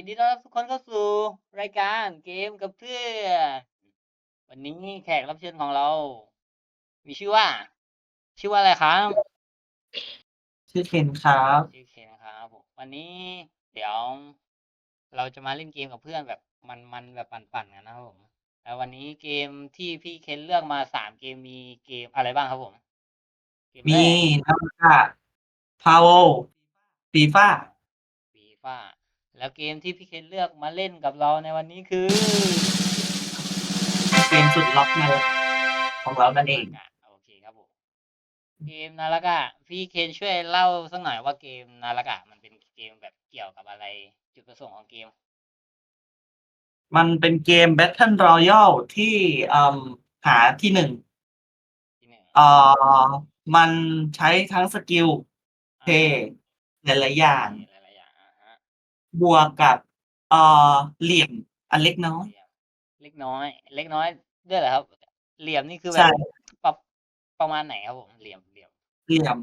ยินดีต้อนรับทุกคนเข้าสู่รายการเกมกับเพื่อนวันนี้แขกรับเชิญของเรา มีชื่อว่า ชื่อว่าอะไรครับชื่อเคนครับชื่อเคนครับผมวันนี้เดี๋ยว เราจะมาเล่นเกมกับเพื่อนแบบมันๆแบบปั่นๆกันนะครับผมแล้ววันนี้เกมที่พี่เคนเลือกมาสามเกมมีเกมอะไรบ้างครับผมเกมแรมีกนาฬิกาพาวฟีฟ่าฟีฟ่า แล้วเกมที่พี่เคนเลือกมาเล่นกับเราในวันนี้คือ เกมสุดล็อกในของเรานั่นเองโอเคครับผมเกมนาฬกะพี่เคนช่วยเล่าสักหน่อยว่าเกมนาฬกะมันเป็นเกมแบบเกี่ยวกับอะไร จุดประสงค์ของเกม มันเป็นเกม Battle Royale ที่เอ่มหาที่หนึ่งที่หนึ่งเอ่อมันใช้ทั้งสกิลเพย์หลายๆอย่าง บวกกับเอ่อเหลี่ยมอันเล็กน้อยเหลี่ยมเล็กน้อย เล็กน้อยด้วยเหรอครับ เหลี่ยมนี่คือแบใช่ บประประมาณไหนครับผมเหลี่ยมเหลี่ยมเหลี่ยม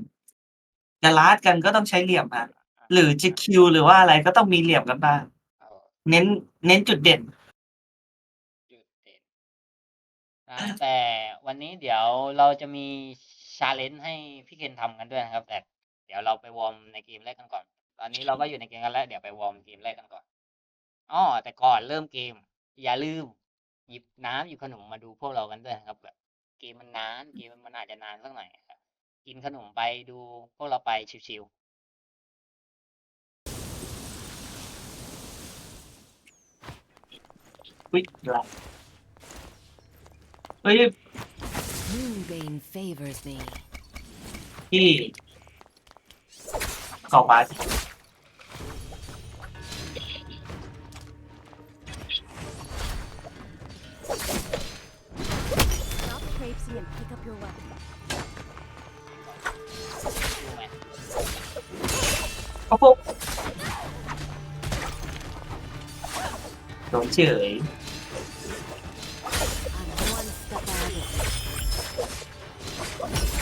จะลาดกันก็ต้องใช้เหลี่ยมฮะหรือจะคิวหรือว่าอะไรก็ต้องมีเหลี่ยมกันบ้างเอาเน้น เน้นจุดเด่น จุดเด่นนะแต่วันนี้เดี๋ยวเราจะมีชาเลนจ์ให้พี่เคนทำกันด้วยนะครับ แต่เดี๋ยวเราไปวอร์มในเกมแรกกันก่อน ตอนนี้เราก็อยู่ในเกมกันแล้วเดี๋ยวไปวอร์มเกมแรกกันก่อนอ๋อแต่ก่อนเริ่มเกม อย่าลืม หยิบน้ำหยิบขนมมาดูพวกเรากันด้วยนะครับแบบเกมมันนานเกมมันอาจจะนานสักหน่อยครับกินขนมไปดูพวกเราไปชิวอุ๊ยอะไรเฮ้ย Moonbane favors me. ที่ สองบาท Stop traipsing and pick up your weapon. ๆดูไหมก็ปุ๊บโดนเฉย I'm one step out of it.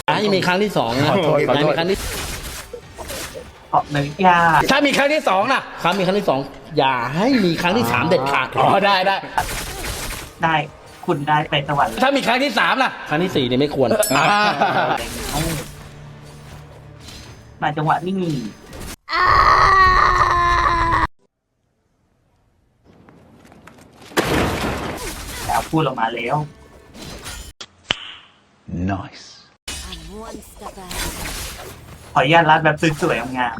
อะยังมีครั้งที่สองนะขอโทษขอโทษยังมีครั้งที่ เพราะเนื้อยากถ้ามีครั้งที่สองนะครั้งมีครั้งที่สองอย่าให้มีครั้งที่สามเด็ดขาดอ๋อได้ได้ ได้คุณได้ไปสวรรค์ถ้ามีครั้งที่สามล่ะ ครั้งที่สี่เนี่ยไม่ควรอะไรเอ้ามาจังหวะนี้แล้วพูดออกมาแล้ว Nice. ขออนุญาตรัดแบบสวยๆงาม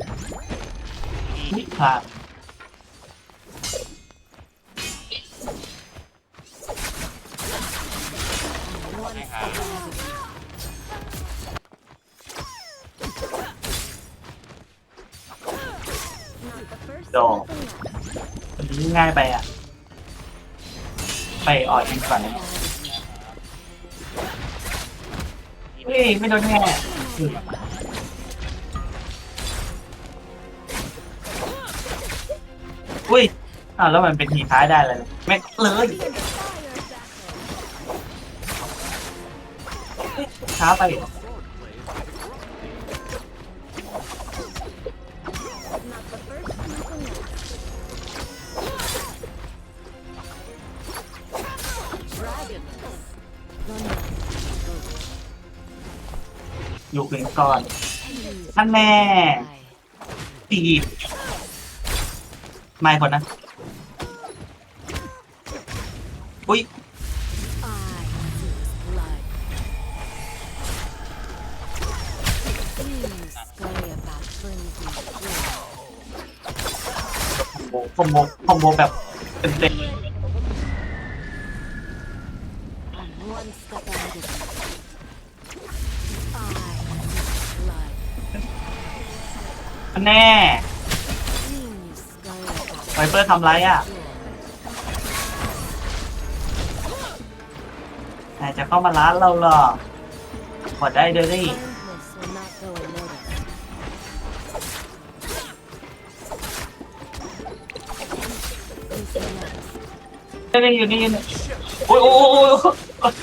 ๆนี่ครับดอกอันง่ายไปอะ ไปอ่อยกันก่อนนะเฮ้ย ไม่โดนแน่ อ้าวแล้วมันเป็นทีท้ายได้เลยแม็กเลยช้าไปอยู่เป็นก่อนท่านแม่ตีบ ไม่คนนะ อุ้ย I seeks blood. You scurry about flimsy threads. คอมโบคอมโบคอมโบแบบเต็ม I'm one step out of it. I seek blood. ๆแน่ เปอร์ทำไรอะแต่จะเข้ามาร้านเราหรอขอได้เดอรี่ Kindness will not go unnoticed. Who's next? ได้ด้อยู่นี่อยู่นี่โอ้ยโอ้ยโอ้ย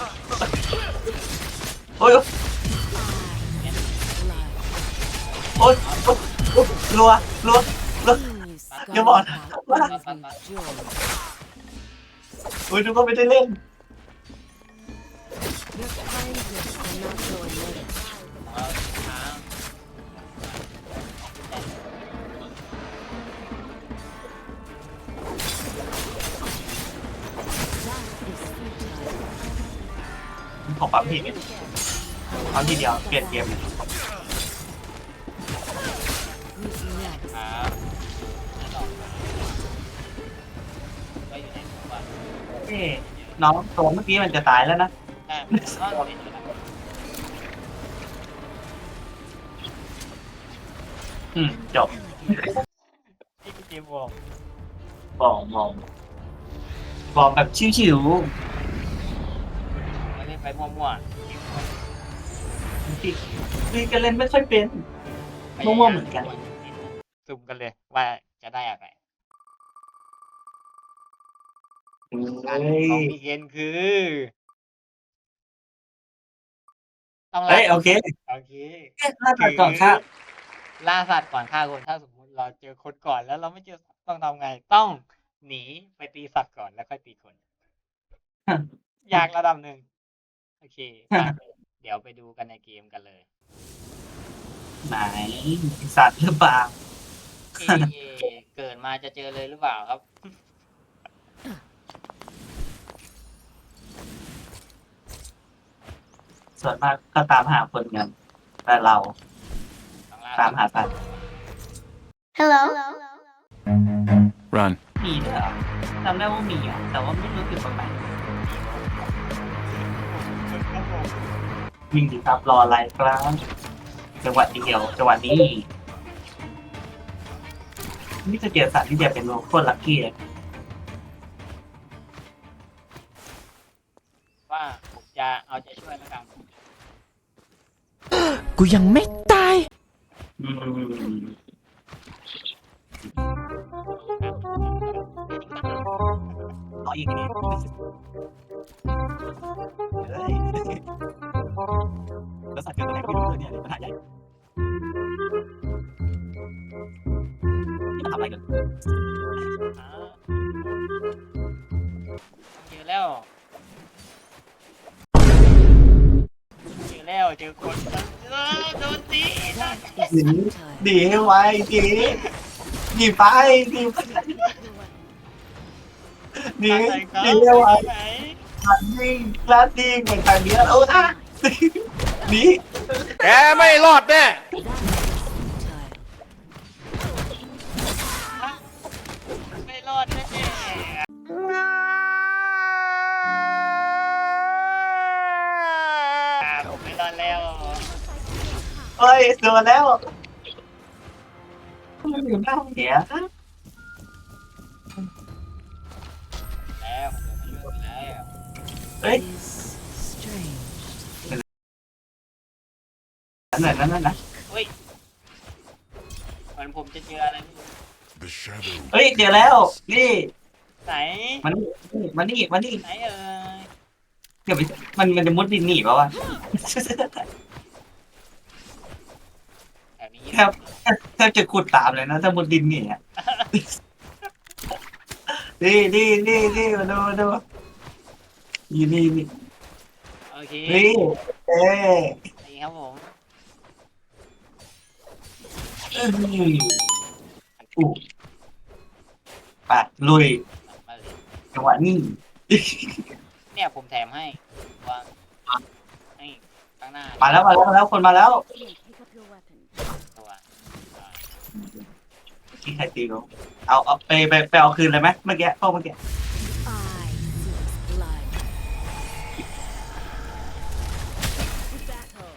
โอ้ยโอ้ยโอ้ยโอ้ยโอ้ยรัวรัวรัวอย่าบอก อุ้ยทุกคนไม่ได้เล่น ของเราช้าง That is futile. ผมปั๊มทีเนี่ยปั๊มทีเดียวเปลี่ยนเกมเลย ครับ เอ้น้องตัวเมื่อกี้มันจะตายแล้วนะแต่ผมก็เห็นอยู่นะอืมจบที่พี่เจมบอกบอกมองบอกแบบชิวมาเล่นไปมั่วๆพี่พี่ก็เล่นไม่ค่อยเป็นๆมั่วๆเหมือนกันซุ่มกันเลยว่าจะได้อะไร การเฮ้ยของพี่เกนคือต้องเฮ้ยโอเคโอเคน่าจะก่อนครับล่าสัตว์ก่อนฆ่าคนถ้าสมมติเราเจอคนก่อนแล้วเราไม่เจอสัตว์ต้องทำไง ต้องหนีไปตีสัตว์ก่อนแล้วค่อยตีคน ยากระดับหนึ่งโอเคไปเดี๋ยวไปดูกันในเกมกันเลย ไหนสัตว์หรือเปล่า เอเอเกิดมาจะเจอเลยหรือเปล่าครับ ส่วนมากก็ตามหาคนกัน แต่เราต้องล่ตามหาสัตว์ Hello. Run. มีด้วยเหรอจำได้ว่ามีอะ แต่ว่าไม่รู้คือตรงไหนวิ่งดีครับรออะไรครับจังหวะเดียวจังหวะนี้ นี่จะเจอสัตว์ที่จะเป็นโคตรลัคกี้เลย จะเอาใจช่วยแล้วกันกูยังไม่ตายอืมขออีกนิดเฮ้ยแล้วสัตว์เกิดอะไรไม่รู้เลยเนี่ยปัญหาใหญ่นี่มันทำอะไรกัน อ่าเจอแล้ว แล้วเจอคนเออโดนตีนะ That is futile. ดีให้ไวดีดีไปดีไปดีตั้งใจครับดีให้ไวไหนลัดดิ้งลัดดิ้งเหมือนทางนี้โอ้อะดีแกไม่รอดแน่ That is futile. ไม่รอดแน่ๆผมไม่รอดแล้ว เฮ้ยโดนแล้วมันอยู่หน้าเสียแล้วผมจะมาช่วยคุณแล้วเฮ้ย Is strange. นั่นน่ะนั่นน่ะนะเฮ้ยเหมือนผมจะเจออะไรไม่รู้ The shadow เฮ้ยเจอแล้ว นี่ไหนมันนี่มันนี่มันนี่ไหนเอ่ยเดี๋ยวไปมันมันจะมุดดินหนีเปล่าวะ แถวนี้ครับแทบจะขุดตามเลยนะ ถ้ามุดดินหนีอะนี่นี่นี่นี่มาดูมาดูนี่นี่นี่โอเคนี่เอ๊ะนี่ครับผมอืมอู้ปะลุยมาเลยจังหวะนี้เนี่ยผมแถมให้วางให้ข้างหน้ามาแล้วมาแล้วมาแล้วคนมาแล้ว Pick up your weapon. ตัวอ่า ที่ ใครตีเขาเอาเอาไปไปไปเอาคืนเลยไหมเมื่อกี้พวกเมื่อกี้ I seek blood. Battle.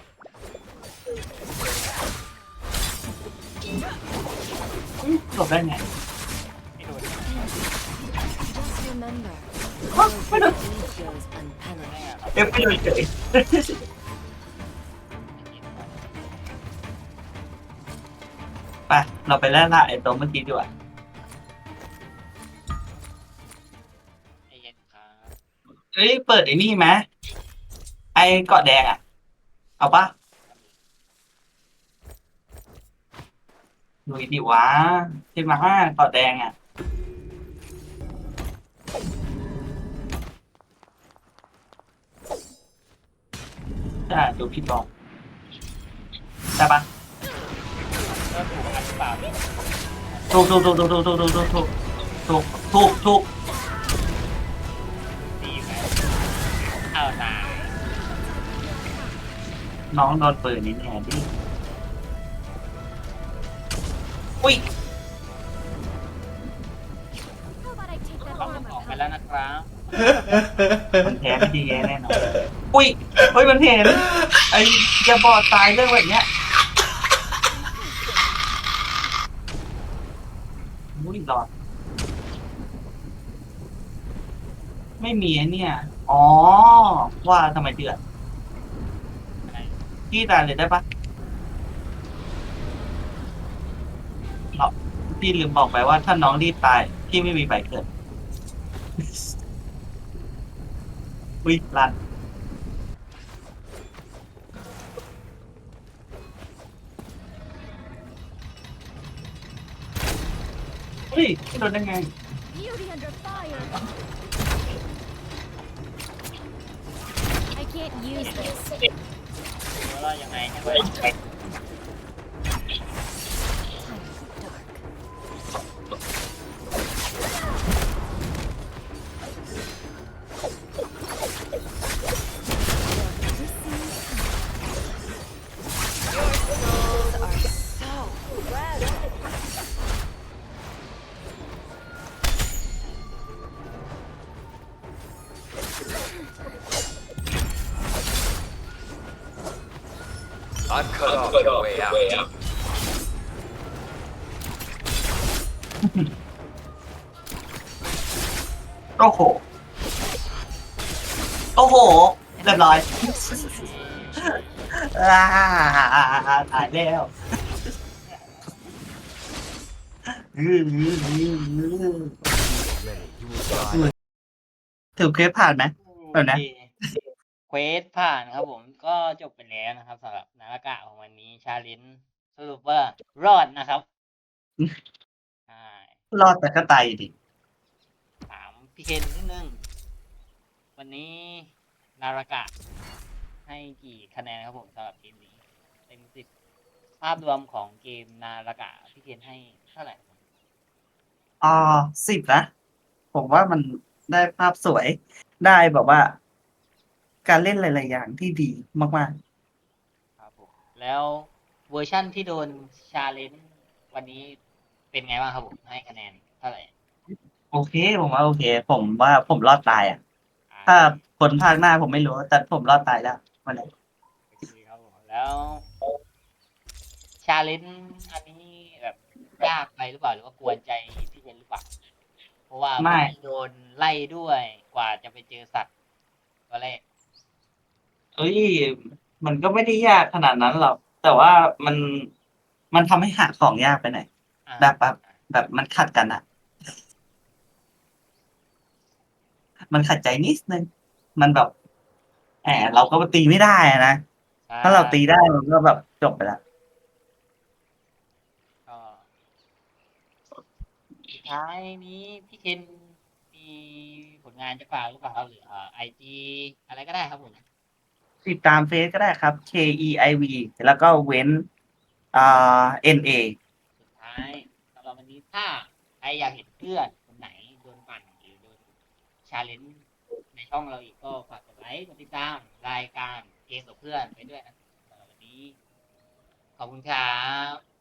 จบได้ไงไม่โดน Just remember, Huh? no Wait a- good deed goes unpunished. ได้อะครับเอฟไม่โดนเฉย เราไปแล่ล่าไอ้ตัวเมื่อกี้ดีกว่าเยเฮ้ยเปิดไอ้นี่ไหมไอ้เกาะแดงอะ เอาปะหนุ่ยดิวะขึ้นมาห้าเกาะแดงอะ จะดูพี่บอกได้ป่ม ถูกถูกถูกถูกถูกถูกถูกถูกถูกถูกถูกดีไหมเอาตายน้องโดนปืนนี่แน่ดิอุ้ย How about I take that ต้อง armor ออกไป cover? แล้วนะครับมันแพ้ไม่ดีแย่แน่นอนอุ้ยเฮ้ยมันเห็นไอ้จะบอดตายเรื่องแบบเนี้ยอุ้ย หลอด ไม่มีไอ้เนี่ย อ๋อ ว่าทำไมเดือดพี่ตายเลยได้ปะเราพี่ลืมบอกไปว่าถ้าน้องรีบตายพี่ไม่มีใบเกิดวิลัน เฮ้ยโดนได้ไง Beauty under fire. I can't use this. แล้วเรายังไงใช่ไห โอ้โห โอ้โห เรียบร้อยอ่าตายแล้วถือเคสผ่านไหมแบบนั้ ควสผ่านครับผมก็จบไปแล้วนะครับสำหรับนารากะของวันนี้ชาเลนจ์สรุปว่ารอดนะครับใช่รอดแต่ก็ตายอยู่ดิถามพี่เคนนิดนึง วันนี้นารากะ ให้กี่คะแนนครับผมสำหรับเกมนี้เต็มสิบภาพรวมของเกมนารากะพี่เคนให้เท่าไหร่ครับอ่าสิบนะ ผมว่ามันได้ภาพสวยได้แบบว่า การเล่นหลาย ๆ อย่างที่ดีมาก ครับผมแล้วเวอร์ชั่นที่โดนชาเลนจ์วันนี้เป็นไงบ้างครับผมให้คะแนนเท่าไหร่ๆ โอเค ผมว่าโอเค ผมว่าผมรอดตายอะถ้าคนภาคหน้าผมไม่รู้ แต่ผมรอดตายแล้ววันนี้โอเคครับผมแล้วชาเลนจ์อันนี้แบบยากไปหรือเปล่าหรือว่ากวนใจพี่เคนหรือเปล่าเพราะว่าไม่โดนไล่ด้วยกว่าจะไปเจอสัตว์ตัวแรก เอ้ยมันก็ไม่ได้ยากขนาดนั้นหรอกแต่ว่ามันมันทำให้หาของยากไปหน่อยอ่าแบบแบบแบบมันขัดกันอะมันขัดใจนิดนึงมันแบบแหมเราก็ตีไม่ได้อะนะถ้าเราตีได้มันก็แบบจบไปแล้วก็สุดท้ายนี้พี่เคนมีผลงานจะฝากหรือเปล่าครับหรือไอจีอะไรก็ได้ครับผม ติดตามเฟซก็ได้ครับ K E I V แล้วก็เว้นอ่า N A สุดท้ายสำหรับวันนี้ถ้าใครอยากเห็นเพื่อนคนไหนโดนปั่นหรือโดนชาเลนจ์ในช่องเราอีกก็ฝากกดไลค์กดติดตามรายการเกมกับเพื่อนไปด้วยนะสำหรับวันนี้ ขอบคุณครับ